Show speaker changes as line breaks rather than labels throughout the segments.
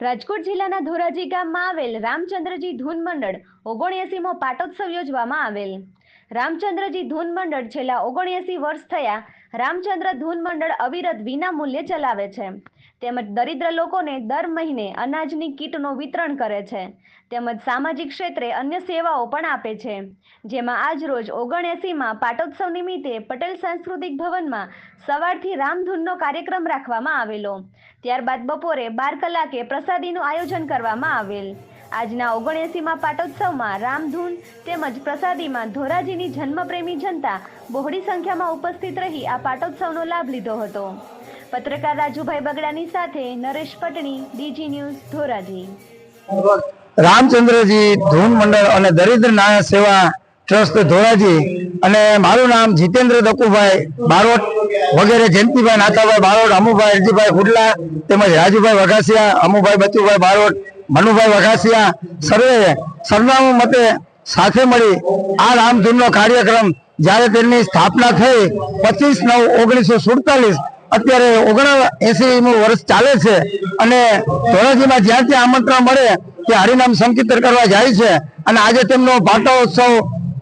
રાજકોટ જિલ્લાના ધોરાજી ગામમાં આવેલ રામચંદ્રજી ધૂન મંડળ ઓગણએસીમો પાટોત્સવ યોજવામાં આવેલ. રામચંદ્રજી ધૂન મંડળ છેલ્લા ઓગણએસી વર્ષ થયા રામચંદ્ર ધૂન મંડળ અવિરત વિના મૂલ્યે ચલાવે છે. તેમજ દરિદ્ર લોકોને દર મહિને અનાજની કીટનું વિતરણ કરે છે. તેમજ સામાજિક ક્ષેત્રે અન્ય સેવાઓ પણ આપે છે. જેમાં આજરોજ ઓગણએંસીમાં પાટોત્સવ નિમિત્તે પટેલ સાંસ્કૃતિક ભવનમાં સવારથી રામધૂનનો કાર્યક્રમ રાખવામાં આવેલો. ત્યારબાદ બપોરે બાર કલાકે પ્રસાદીનું આયોજન કરવામાં આવેલ. આજના ઓગણએસીમાં પાટોત્સવમાં રામધૂન તેમજ પ્રસાદીમાં ધોરાજીની જન્મપ્રેમી જનતા બહોળી સંખ્યામાં ઉપસ્થિત રહી આ પાટોત્સવનો લાભ લીધો હતો. પત્રકાર રાજુભાઈ બગડાની સાથે નરેશ પટણી, ડીજી ન્યૂઝ, ધોરાજી.
રામચંદ્રજી ધૂન મંડળ અને દરિદ્ર નાયક સેવા ટ્રસ્ટ ધોરાજી અને મારું નામ જીતેન્દ્ર દકુભાઈ બારોટ વગેરે, જયંતિભાઈ નાથાભાઈ બારોટ, અમુભાઈ અરજીભાઈ ખુડલા તેમજ રાજુભાઈ વઘાસિયા, અમુભાઈ બચુભાઈ બારોટ, મનુભાઈ વઘાસિયા સર્વે સરનામું મતે સાથે મળી આ રામધૂનનો કાર્યક્રમ જ્યારે તેની સ્થાપના થઈ પચીસ નવ ઓગણીસો સુડતાલીસ અત્યારે ઓગણ એસી વર્ષ ચાલે છે અને ધોરાજીમાં જ્યાં ત્યાં આમંત્રણ મળે કે હરિનામ સંકીર્તન કરવા જાય છે અને આજે તેમનો પાટોત્સવ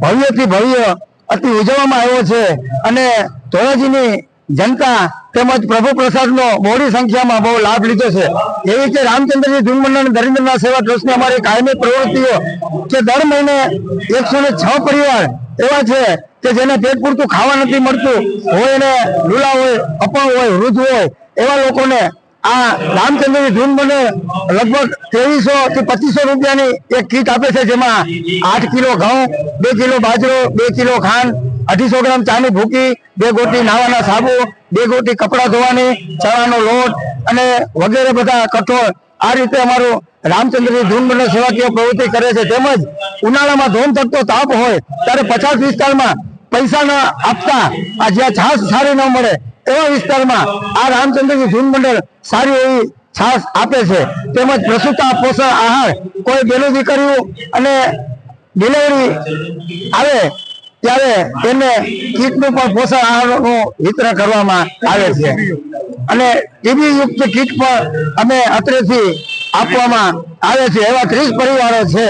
ભવ્યથી ભવ્ય અતિ ઉજવવામાં આવ્યો છે અને ધોરાજીની જનતા તેમજ પ્રભુ પ્રસાદનો મોડી સંખ્યામાં બહુ લાભ લીધો છે. એવી રીતે રામચંદ્રજી ધૂન મંડળ દરિદ્રના સેવા ટ્રસ્ટની અમારી કાયમી પ્રવૃત્તિઓ કે દર મહિને એકસો ને છ પરિવાર એવા છે કે જેને પેટ પૂરતું ખાવા નથી મળતું, હોય એને લુલા હોય અપંગ હોય, વૃદ્ધ હોય, એવા લોકોને આ રામચંદ્રની ધૂન લગભગ ત્રેવીસો થી પચીસો રૂપિયાની એક કીટ આપે છે, જેમાં આઠ કિલો ઘઉં, બે કિલો બાજરો, બે કિલો ખાંડ અઢીસો ગ્રામ ચાની ભૂકી, બે ગોટી નાવાના સાબુ, બે ગોટી કપડા ધોવાની, ચણાનો લોટ અને વગેરે બધા કઠોળ. આ રીતે અમારું રામચંદ્રની મંડળ સેવાકીય પ્રવૃત્તિ કરે છે. તેમજ ઉનાળામાં ધોમ થકતો તાપ હોય, ત્યારે પચાસ વિસ્તારમાં પૈસા ન આપતા આ જ્યાં છાસ સારી ન મળે એવા વિસ્તારમાં આ રામચંદ્રજી ધૂન મંડળ સારી એવી છાસ આપે છે. તેમજ પ્રસૂતા પોષણ આહાર કોઈ બેનું દીકરીઓ અને ડિલિવરી આવે ત્યારે તેને કીટનું પણ પોષણ આહારનું વિતરણ કરવામાં આવે છે. અને ટીબી યુક્ત કીટ પણ અમે અત્રેથી આપવામાં આવે છે. એવા ત્રીસ પરિવારો છે.